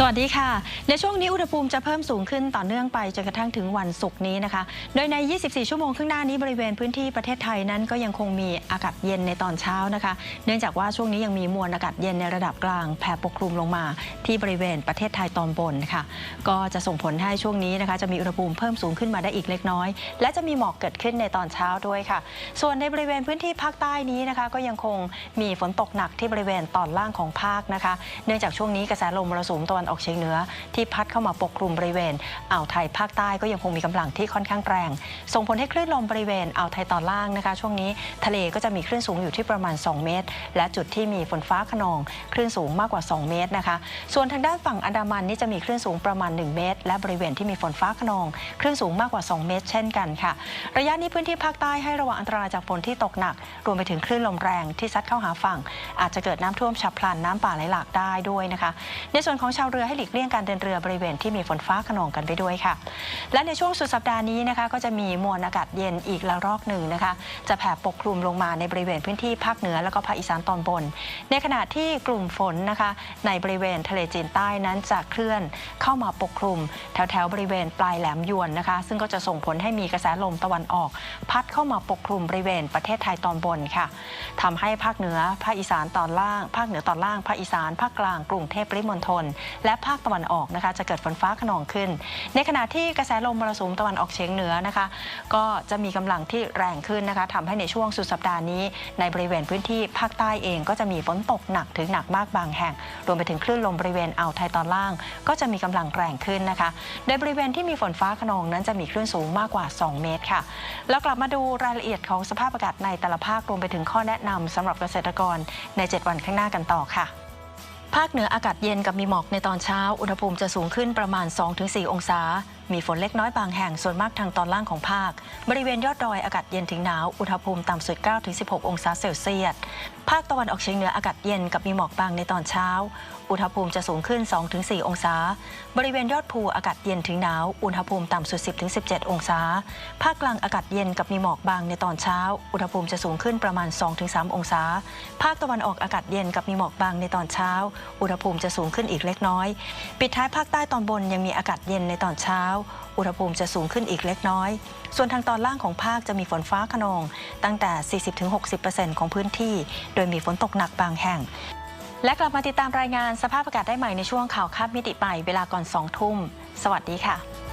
สวัสดีค่ะ ในช่วงนี้อุณหภูมิจะเพิ่มสูงขึ้นต่อเนื่องไปจนกระทั่งถึงวันศุกร์นี้นะคะ โดยใน 24 ชั่วโมงข้างหน้านี้บริเวณพื้นที่ประเทศไทยนั้นก็ยังคงมีอากาศเย็นในตอนเช้านะคะ เนื่องจากว่าช่วงนี้ยังมีมวลอากาศเย็นในระดับกลางแผ่ปกคลุมลงมา ที่บริเวณประเทศไทยตอนบนค่ะ ก็จะส่งผลให้ช่วงนี้นะคะ จะมีอุณหภูมิเพิ่มสูงขึ้นมาได้อีกเล็กน้อย และจะมีหมอกเกิดขึ้นในตอนเช้าด้วยค่ะ ส่วนในบริเวณพื้นที่ภาคใต้นี้นะคะ ก็ยังคงมีฝนตกหนักที่บริเวณตอนล่างของภาคนะคะ เนื่องจากช่วงนี้กระแสลมมรสุมตะวันออกเฉียงเหนือที่พัดเข้ามาปกคลุมบริเวณอ่าวไทยภาคใต้ก็ยังคงมีกำลังที่ค่อนข้างแรง ส่งผลให้คลื่นลมบริเวณอ่าวไทยตอนล่างนะคะ ช่วงนี้ทะเลก็จะมีคลื่นสูงอยู่ที่ประมาณ 2 เมตร และจุดที่มีฝนฟ้าขนองคลื่นสูงมากกว่า 2 เมตรนะคะ ส่วนทางด้านฝั่งอันดามันนี่จะมีคลื่นสูงประมาณ 1 เมตร และบริเวณที่มีฝนฟ้าขนองคลื่นสูงมากกว่า 2 เมตร เช่นกันค่ะ ระยะนี้พื้นที่ภาคใต้ให้ระวังอันตรายจากฝนที่ตกหนัก รวมไปถึงคลื่นลมแรงที่ซัดเข้าหาฝั่ง อาจจะเกิดน้ำท่วมฉับพลันน้ำป่าไหลหลากได้ด้วยนะคะ ในส่วนของชาวเรือือให้หลีกเลี่ยงการเดินเรือบริเวณที่มีฝนฟ้าขนองกันไปด้วยค่ะ และในช่วงสุดสัปดาห์นี้นะคะ ก็จะมีมวลอากาศเย็นอีกละรอกหนึ่งนะคะ จะแผ่ปกคลุมลงมาในบริเวณพื้นที่ภาคเหนือแล้วก็ภาคอีสานตอนบน ในขณะที่กลุ่มฝนนะคะ ในบริเวณทะเลจีนใต้นั้นจะเคลื่อนเข้ามาปกคลุม แถวแถวๆบริเวณปลายแหลมยวนนะคะ ซึ่งก็จะส่งผลให้มีกระแสลมตะวันออก พัดเข้ามาปกคลุมบริเวณประเทศไทยตอนบนค่ะทำให้ภาคเหนือภาคอีสานตอนล่าง ภาคเหนือตอนล่างภาคอีสานภาคกลางกรุงเทพปริมณฑลและภาคตะวันออกนะคะจะเกิดฝนฟ้าขนองขึ้น ในขณะที่กระแสลมมรสุมตะวันออกเฉียงเหนือนะคะ ก็จะมีกำลังที่แรงขึ้นนะคะทำให้ในช่วงสุดสัปดาห์นี้ ในบริเวณพื้นที่ภาคใต้เองก็จะมีฝนตกหนักถึงหนักมากบางแห่ง รวมไปถึงคลื่นลมบริเวณอ่าวไทยตอนล่าง ก็จะมีกำลังแรงขึ้นนะคะ โดยบริเวณที่มีฝนฟ้าขนองนั้นจะมีคลื่นสูงมากกว่า 2 เมตรค่ะ แล้วกลับมาดูรายละเอียดของสภาพอากาศในแต่ละภาครวมไปถึงข้อแนะนำสำหรับเกษตรกรใน 7 วันข้างหน้ากันต่อค่ะ ภาคเหนืออากาศเย็นกับมีหมอกในตอนเช้า อุณหภูมิจะสูงขึ้นประมาณ 2-4 องศา มีฝนเล็กน้อยบางแห่งส่วนมากทางตอนล่างของภาค บริเวณยอดดอยอากาศเย็นถึงหนาว อุณหภูมิต่ำสุด 9-16 องศาเซลเซียส ภาคตะวันออกเฉียงเหนืออากาศเย็นกับมีหมอกบางในตอนเช้า อุณหภูมิจะสูงขึ้น 2-4 องศา บริเวณยอดภูอากาศเย็นถึงหนาว อุณหภูมิต่ำสุด 10-17 องศา ภาคกลางอากาศเย็นกับมีหมอกบางในตอนเช้า อุณหภูมิจะสูงขึ้นประมาณ 2-3 องศา ภาคตะวันออกอากาศเย็นกับมีหมอกบางในตอนเช้าอุณหภูมิจะสูงขึ้นอีกเล็กน้อย ปิดท้ายภาคใต้ตอนบนยังมีอากาศเย็นในตอนเช้า อุณหภูมิจะสูงขึ้นอีกเล็กน้อย ส่วนทางตอนล่างของภาคจะมีฝนฟ้าขนอง ตั้งแต่ 40-60%ของพื้นที่ โดยมีฝนตกหนักบางแห่ง และกลับมาติดตามรายงานสภาพอากาศได้ใหม่ในช่วงข่าวคาบมิติใหม่เวลาก่อน 2 ทุ่ม สวัสดีค่ะ